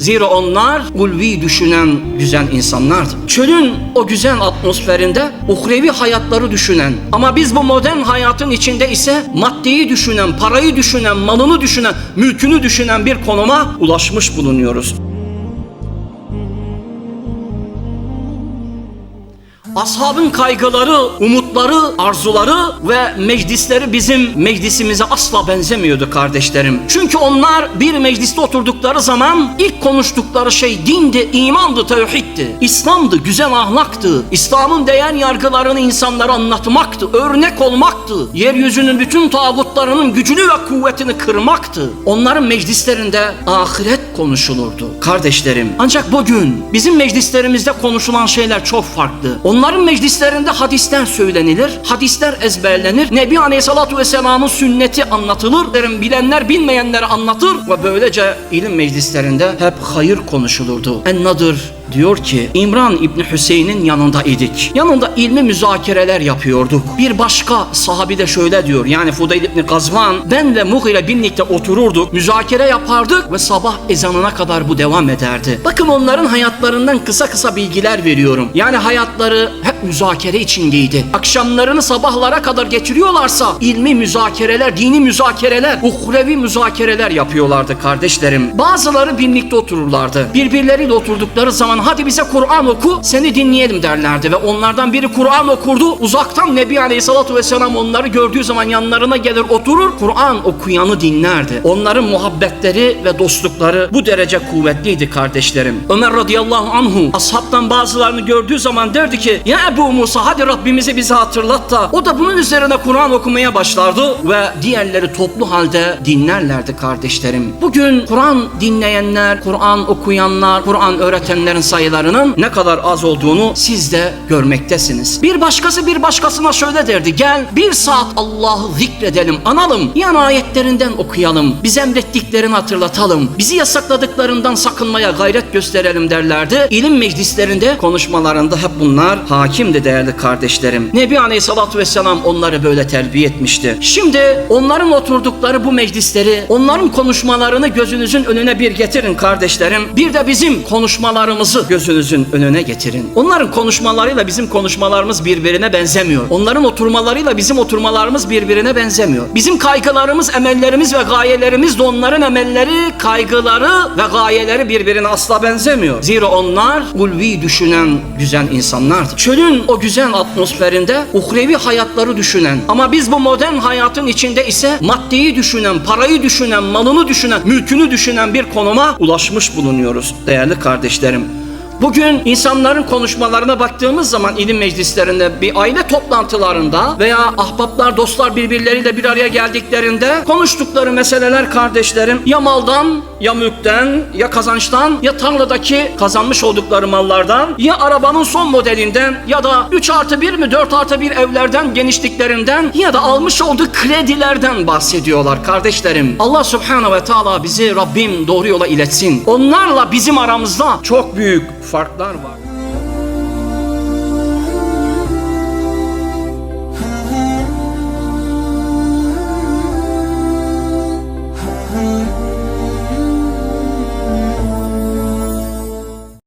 Zira onlar ulvi düşünen güzel insanlardı. Çölün o güzel atmosferinde uhrevi hayatları düşünen ama biz bu modern hayatın içinde ise maddeyi düşünen, parayı düşünen, malını düşünen, mülkünü düşünen bir konuma ulaşmış bulunuyoruz. Ashabın kaygıları, umutları, arzuları ve meclisleri bizim meclisimize asla benzemiyordu kardeşlerim. Çünkü onlar bir mecliste oturdukları zaman ilk konuştukları şey dindi, imandı, tevhiddi. İslam'dı, güzel ahlaktı. İslam'ın değer yargılarını insanlara anlatmaktı, örnek olmaktı. Yeryüzünün bütün tağutlarının gücünü ve kuvvetini kırmaktı. Onların meclislerinde ahiret konuşulurdu. Kardeşlerim, ancak bugün bizim meclislerimizde konuşulan şeyler çok farklı. Onların meclislerinde hadisler söylenilir, hadisler ezberlenir. Nebi Aleyhisselatü Vesselam'ın sünneti anlatılır. Bilenler bilmeyenleri anlatır ve böylece ilim meclislerinde hep hayır konuşulurdu. En nadir diyor ki İmran İbni Hüseyin'in yanında idik. Yanında ilmi müzakereler yapıyorduk. Bir başka sahabi de şöyle diyor. Yani Fudayl İbni Gazvan ben ve Muh ile birlikte otururduk. Müzakere yapardık ve sabah ezanına kadar bu devam ederdi. Bakın onların hayatlarından kısa kısa bilgiler veriyorum. Yani hayatları hep müzakere içindeydi. Akşamlarını sabahlara kadar geçiriyorlarsa ilmi müzakereler, dini müzakereler, uhrevi müzakereler yapıyorlardı kardeşlerim. Bazıları birlikte otururlardı. Birbirleriyle oturdukları zaman hadi bize Kur'an oku seni dinleyelim derlerdi ve onlardan biri Kur'an okurdu. Uzaktan Nebi Aleyhisselatü Vesselam onları gördüğü zaman yanlarına gelir oturur Kur'an okuyanı dinlerdi. Onların muhabbetleri ve dostlukları bu derece kuvvetliydi kardeşlerim. Ömer radıyallahu anhu ashabtan bazılarını gördüğü zaman derdi ki ya Ebu Musa hadi Rabbimizi bize hatırlat da o da bunun üzerine Kur'an okumaya başlardı ve diğerleri toplu halde dinlerlerdi kardeşlerim. Bugün Kur'an dinleyenler, Kur'an okuyanlar, Kur'an öğretenlerin sayılarının ne kadar az olduğunu siz de görmektesiniz. Bir başkası bir başkasına şöyle derdi. Gel bir saat Allah'ı zikredelim, analım. Yan ayetlerinden okuyalım. Biz emrettiklerini hatırlatalım. Bizi yasakladıklarından sakınmaya gayret gösterelim derlerdi. İlim meclislerinde, konuşmalarında hep bunlar hakimdi değerli kardeşlerim. Nebi Aleyhisselatü Vesselam onları böyle terbiye etmişti. Şimdi onların oturdukları bu meclisleri, onların konuşmalarını gözünüzün önüne bir getirin kardeşlerim. Bir de bizim konuşmalarımızı gözünüzün önüne getirin. Onların konuşmalarıyla bizim konuşmalarımız birbirine benzemiyor. Onların oturmalarıyla bizim oturmalarımız birbirine benzemiyor. Bizim kaygılarımız, emellerimiz ve gayelerimiz de onların emelleri, kaygıları ve gayeleri birbirine asla benzemiyor. Zira onlar ulvi düşünen güzel insanlardı. Çölün o güzel atmosferinde uhrevi hayatları düşünen ama biz bu modern hayatın içinde ise maddeyi düşünen, parayı düşünen, malını düşünen, mülkünü düşünen bir konuma ulaşmış bulunuyoruz değerli kardeşlerim. Bugün insanların konuşmalarına baktığımız zaman ilim meclislerinde, bir aile toplantılarında veya ahbaplar, dostlar birbirleriyle bir araya geldiklerinde konuştukları meseleler kardeşlerim ya maldan, ya mülkten, ya kazançtan, ya tarladaki kazanmış oldukları mallardan, ya arabanın son modelinden ya da 3 artı 1 mi 4 artı 1 evlerden genişliklerinden ya da almış olduğu kredilerden bahsediyorlar kardeşlerim. Allah subhanahu ve teala bizi Rabbim doğru yola iletsin. Onlarla bizim aramızda çok büyük farklar var.